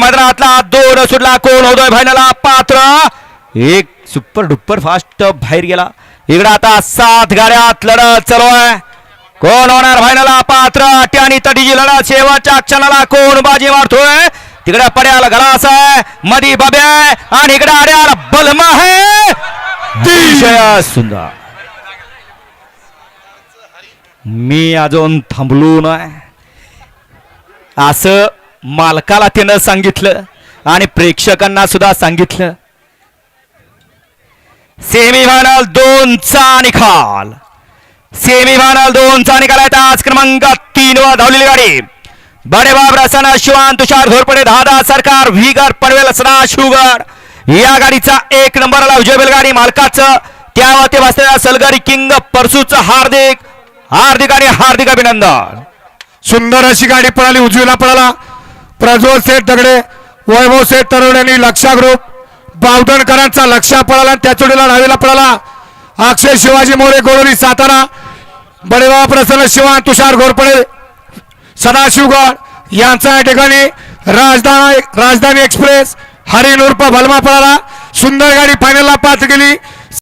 मैदानातला दोन सुटला कोण होतोय फायनला पात्र. एक सुपर डुप्पर फास्ट बाहेर गेला. इकडे आता सात गाड्यात लढत चालू आहे. कोण होणार फायनला पात्र. अटी आणि तटीची लढत. शेवटच्या क्षणाला कोण बाजी मारतोय? तिकडे पड्याला घरास आहे. मधी बब्या आणि इकडे आड्याला बलमा आहे. सुंदर. मी अजून थांबलो नाही. असं मालकाला तिनं सांगितलं आणि प्रेक्षकांना सुद्धा सांगितलं. सेमीफायनल दोनचा निकाल. सेमीफायनल दोनचा निकाल आहे. आज क्रमांक तीन वर धावलेली गाडी. बडेबाब रसना शिवान तुषार घोरपडे दादा सरकार व्हीगर पनवेल सदा शुगर. या गाडीचा एक नंबरला विजय गाडी मालकाचं. त्यावर ते बसलेल्या सलगरी किंग परसूचं हार्दिक हार्दिक आणि हार्दिक अभिनंदन. सुंदर अशी गाडी पळाली उजवीला पळाला. प्रज्वल सेठ दगडे वैभव सेठ तरुण लक्षा ग्रुप बावधनकरांचा लक्षा पळाला त्या चोडीला डावीला पळाला. अक्षय शिवाजी मोरे गोळोली सातारा. बडेबा प्रसन्न शिवा तुषार घोरपडे सदाशिवगड यांचा या ठिकाणी राजधानी राजधानी एक्सप्रेस. हरिण उर्फ भलमा पळाला. सुंदर गाडी फायनलला पाच गेली